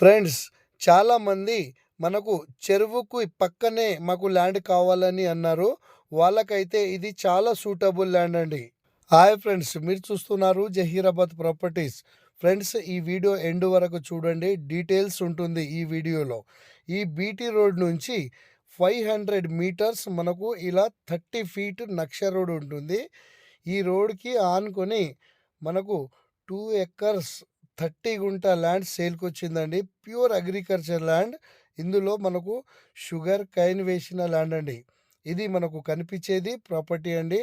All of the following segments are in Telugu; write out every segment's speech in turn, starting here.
ఫ్రెండ్స్ చాలామంది మనకు చెరువుకు పక్కనే మాకు ల్యాండ్ కావాలని అన్నారు. వాళ్ళకైతే ఇది చాలా సూటబుల్ ల్యాండ్ అండి. హాయ్ ఫ్రెండ్స్ మీరు చూస్తున్నారు జహీరాబాద్ ప్రాపర్టీస్. ఫ్రెండ్స్ ఈ వీడియో ఎండ్ వరకు చూడండి. డీటెయిల్స్ ఉంటుంది ఈ వీడియోలో. ఈ బీటీ రోడ్ నుంచి ఫైవ్ హండ్రెడ్ మీటర్స్ మనకు ఇలా థర్టీ ఫీట్ నక్ష రోడ్ ఉంటుంది. ఈ రోడ్కి ఆనుకొని మనకు టూ ఎకర్స్ థర్టీ గుంట ల్యాండ్ సేల్కి వచ్చిందండి ప్యూర్ అగ్రికల్చర్ ల్యాండ్. ఇందులో మనకు షుగర్ కైన్ వేసిన ల్యాండ్ అండి. ఇది మనకు కనిపించేది ప్రాపర్టీ అండి.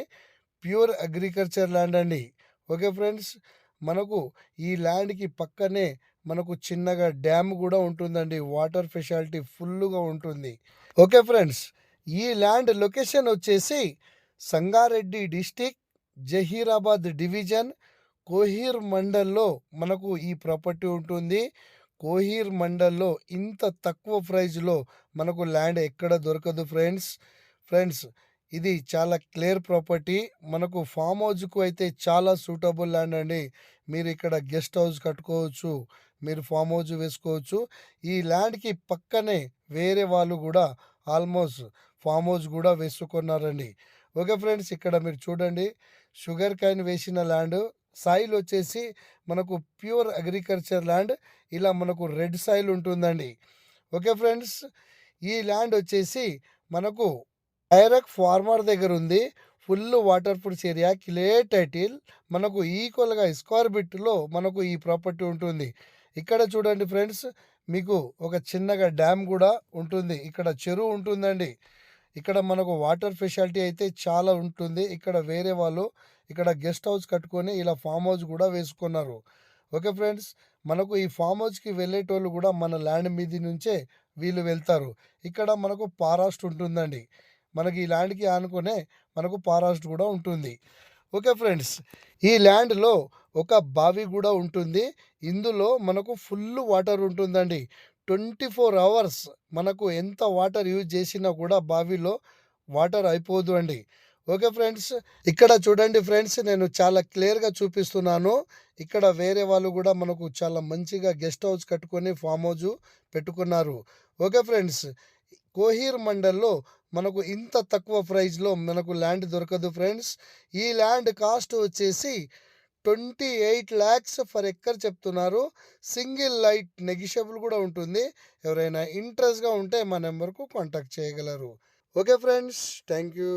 ప్యూర్ అగ్రికల్చర్ ల్యాండ్ అండి. ఓకే ఫ్రెండ్స్ మనకు ఈ ల్యాండ్కి పక్కనే మనకు చిన్నగా డ్యామ్ కూడా ఉంటుందండి. వాటర్ ఫెసిలిటీ ఫుల్గా ఉంటుంది. ఓకే ఫ్రెండ్స్ ఈ ల్యాండ్ లొకేషన్ వచ్చేసి సంగారెడ్డి డిస్టిక్ జహీరాబాద్ డివిజన్ కోహీర్ మండల్లో మనకు ఈ ప్రాపర్టీ ఉంటుంది. కోహీర్ మండల్లో ఇంత తక్కువ ప్రైజ్లో మనకు ల్యాండ్ ఎక్కడ దొరకదు ఫ్రెండ్స్. ఫ్రెండ్స్ ఇది చాలా క్లియర్ ప్రాపర్టీ. మనకు ఫామ్ హౌస్కు అయితే చాలా సూటబుల్ ల్యాండ్ అండి. మీరు ఇక్కడ గెస్ట్ హౌస్ కట్టుకోవచ్చు మీరు ఫామ్ హౌస్ వేసుకోవచ్చు. ఈ ల్యాండ్కి పక్కనే వేరే వాళ్ళు కూడా ఆల్మోస్ట్ ఫామ్ హౌస్ కూడా వేసుకున్నారండి. ఓకే ఫ్రెండ్స్ ఇక్కడ మీరు చూడండి. షుగర్ క్యాన్ వేసిన ల్యాండ్ సాయిల్ వచ్చేసి మనకు ప్యూర్ అగ్రికల్చర్ ల్యాండ్ ఇలా మనకు రెడ్ సాయిల్ ఉంటుందండి. ఓకే ఫ్రెండ్స్ ఈ ల్యాండ్ వచ్చేసి మనకు డైరెక్ట్ ఫార్మర్ దగ్గర ఉంది full water proof area clay title మనకు ఈక్వల్గా స్క్వేర్ బిట్లో మనకు ఈ ప్రాపర్టీ ఉంటుంది. ఇక్కడ చూడండి ఫ్రెండ్స్ మీకు ఒక చిన్నగా డ్యామ్ కూడా ఉంటుంది. ఇక్కడ చెరువు ఉంటుందండి. ఇక్కడ మనకు వాటర్ ఫెసిలిటీ అయితే చాలా ఉంటుంది. ఇక్కడ వేరే వాళ్ళు ఇక్కడ గెస్ట్ హౌస్ కట్టుకొని ఇలా ఫామ్ హౌస్ కూడా వేసుకున్నారు. ఓకే ఫ్రెండ్స్ మనకు ఈ ఫామ్ హౌస్కి వెళ్ళేటోళ్ళు కూడా మన ల్యాండ్ మీద నుంచే వీళ్ళు వెళ్తారు. ఇక్కడ మనకు పారాస్ట్ ఉంటుందండి. మనకి ఈ ల్యాండ్కి ఆనుకునే మనకు పారాస్ట్ కూడా ఉంటుంది. ఓకే ఫ్రెండ్స్ ఈ ల్యాండ్లో ఒక బావి కూడా ఉంటుంది. ఇందులో మనకు ఫుల్ వాటర్ ఉంటుందండి. ట్వంటీ ఫోర్ అవర్స్ మనకు ఎంత వాటర్ యూజ్ చేసినా కూడా బావిలో వాటర్ అయిపోదు అండి. ఓకే ఫ్రెండ్స్ ఇక్కడ చూడండి ఫ్రెండ్స్ నేను చాలా క్లియర్గా చూపిస్తున్నాను. ఇక్కడ వేరే వాళ్ళు కూడా మనకు చాలా మంచిగా గెస్ట్ హౌస్ కట్టుకొని ఫామ్ హౌస్ పెట్టుకున్నారు. ఓకే ఫ్రెండ్స్ కోహీర్ మండల్లో మనకు ఇంత తక్కువ ప్రైస్లో మనకు ల్యాండ్ దొరకదు ఫ్రెండ్స్. ఈ ల్యాండ్ కాస్ట్ వచ్చేసి twenty eight lakhs per acre చెప్తున్నారు. సింగిల్ లైట్ నెగిషియబుల్ కూడా ఉంటుంది. ఎవరైనా ఇంట్రెస్ట్గా ఉంటే మా నెంబర్కు కాంటాక్ట్ చేయగలరు. Okay friends thank you